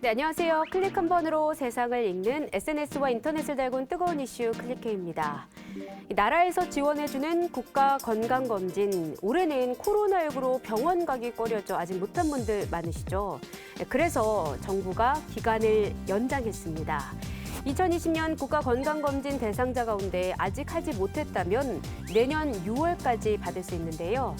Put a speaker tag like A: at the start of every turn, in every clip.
A: 네, 안녕하세요. 클릭 한 번으로 세상을 읽는 SNS와 인터넷을 달군 뜨거운 이슈 클릭해입니다. 나라에서 지원해주는 국가 건강검진. 올해는 코로나19로 병원 가기 꺼려져 아직 못한 분들 많으시죠? 네, 그래서 정부가 기간을 연장했습니다. 2020년 국가건강검진 대상자 가운데 아직 하지 못했다면 내년 6월까지 받을 수 있는데요.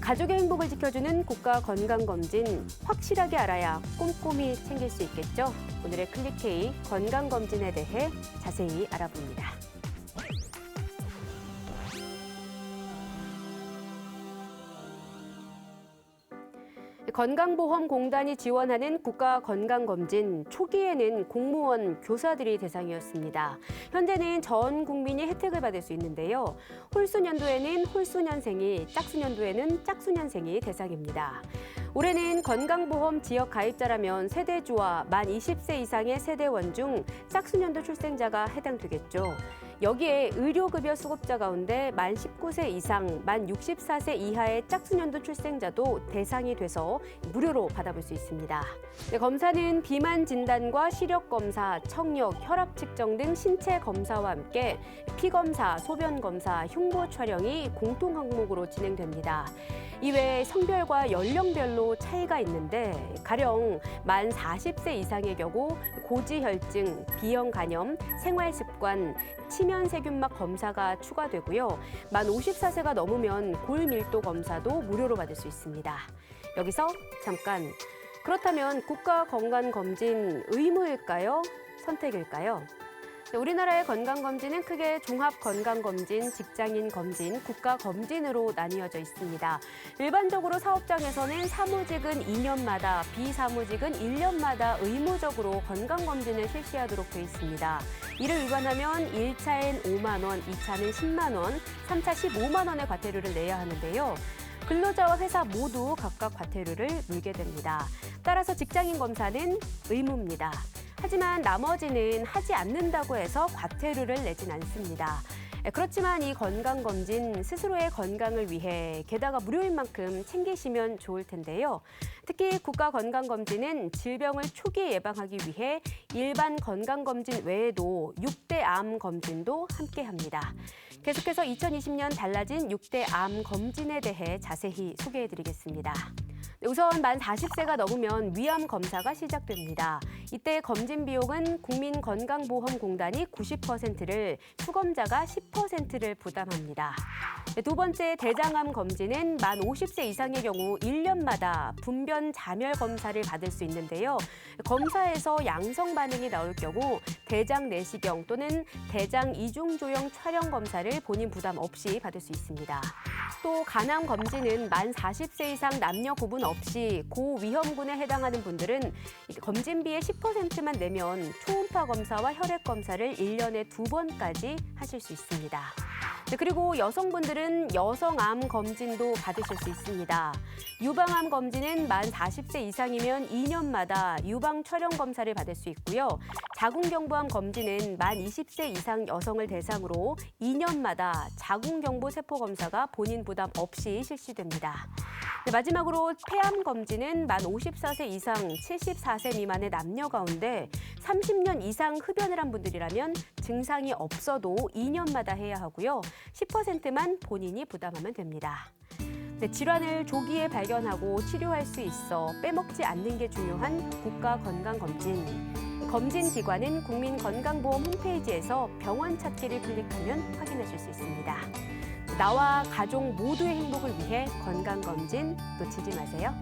A: 가족의 행복을 지켜주는 국가건강검진 확실하게 알아야 꼼꼼히 챙길 수 있겠죠. 오늘의 클릭케이 건강검진에 대해 자세히 알아봅니다. 건강보험공단이 지원하는 국가건강검진 초기에는 공무원, 교사들이 대상이었습니다. 현재는 전 국민이 혜택을 받을 수 있는데요. 홀수년도에는 홀수년생이, 짝수년도에는 짝수년생이 대상입니다. 올해는 건강보험 지역 가입자라면 세대주와 만 20세 이상의 세대원 중 짝수년도 출생자가 해당되겠죠. 여기에 의료급여 수급자 가운데 만 19세 이상, 만 64세 이하의 짝수년도 출생자도 대상이 돼서 무료로 받아볼 수 있습니다. 네, 검사는 비만 진단과 시력 검사, 청력, 혈압 측정 등 신체 검사와 함께 피 검사, 소변 검사, 흉부 촬영이 공통 항목으로 진행됩니다. 이외에 성별과 연령별로 차이가 있는데 가령 만 40세 이상의 경우 고지혈증, 비형 간염, 생활 습관, 치면 세균막 검사가 추가되고요. 만 54세가 넘으면 골밀도 검사도 무료로 받을 수 있습니다. 여기서 잠깐 그렇다면 국가 건강 검진 의무일까요? 선택일까요? 네, 우리나라의 건강검진은 크게 종합건강검진, 직장인검진, 국가검진으로 나뉘어져 있습니다. 일반적으로 사업장에서는 사무직은 2년마다, 비사무직은 1년마다 의무적으로 건강검진을 실시하도록 돼 있습니다. 이를 위반하면 1차엔 5만 원, 2차는 10만 원, 3차 15만 원의 과태료를 내야 하는데요. 근로자와 회사 모두 각각 과태료를 물게 됩니다. 따라서 직장인 검사는 의무입니다. 하지만 나머지는 하지 않는다고 해서 과태료를 내진 않습니다. 그렇지만 이 건강검진 스스로의 건강을 위해 게다가 무료인 만큼 챙기시면 좋을 텐데요. 특히 국가건강검진은 질병을 초기 예방하기 위해 일반 건강검진 외에도 6대 암 검진도 함께 합니다. 계속해서 2020년 달라진 6대 암 검진에 대해 자세히 소개해 드리겠습니다. 우선 만 40세가 넘으면 위암 검사가 시작됩니다. 이때 검진 비용은 국민건강보험공단이 90%를, 수검자가 10%를 부담합니다. 두 번째 대장암 검진은 만 50세 이상의 경우 1년마다 분변 자멸 검사를 받을 수 있는데요. 검사에서 양성 반응이 나올 경우 대장 내시경 또는 대장 이중 조형 촬영 검사를 본인 부담 없이 받을 수 있습니다. 또 간암 검진은 만 40세 이상 남녀 구분 없이 고위험군에 해당하는 분들은 검진비의 10%만 내면 초음파 검사와 혈액 검사를 1년에 두 번까지 하실 수 있습니다. 네, 그리고 여성분들은 여성암 검진도 받으실 수 있습니다. 유방암 검진은 만 40세 이상이면 2년마다 유방 촬영 검사를 받을 수 있고요. 자궁경부암 검진은 만 20세 이상 여성을 대상으로 2년마다 자궁경부 세포 검사가 본인 부담 없이 실시됩니다. 네, 마지막으로 폐암 검진은 만 54세 이상 74세 미만의 남녀 가운데 30년 이상 흡연을 한 분들이라면 증상이 없어도 2년마다 해야 하고요. 10%만 본인이 부담하면 됩니다. 네, 질환을 조기에 발견하고 치료할 수 있어 빼먹지 않는 게 중요한 국가건강검진. 검진 기관은 국민건강보험 홈페이지에서 병원 찾기를 클릭하면 확인하실 수 있습니다. 나와 가족 모두의 행복을 위해 건강검진 놓치지 마세요.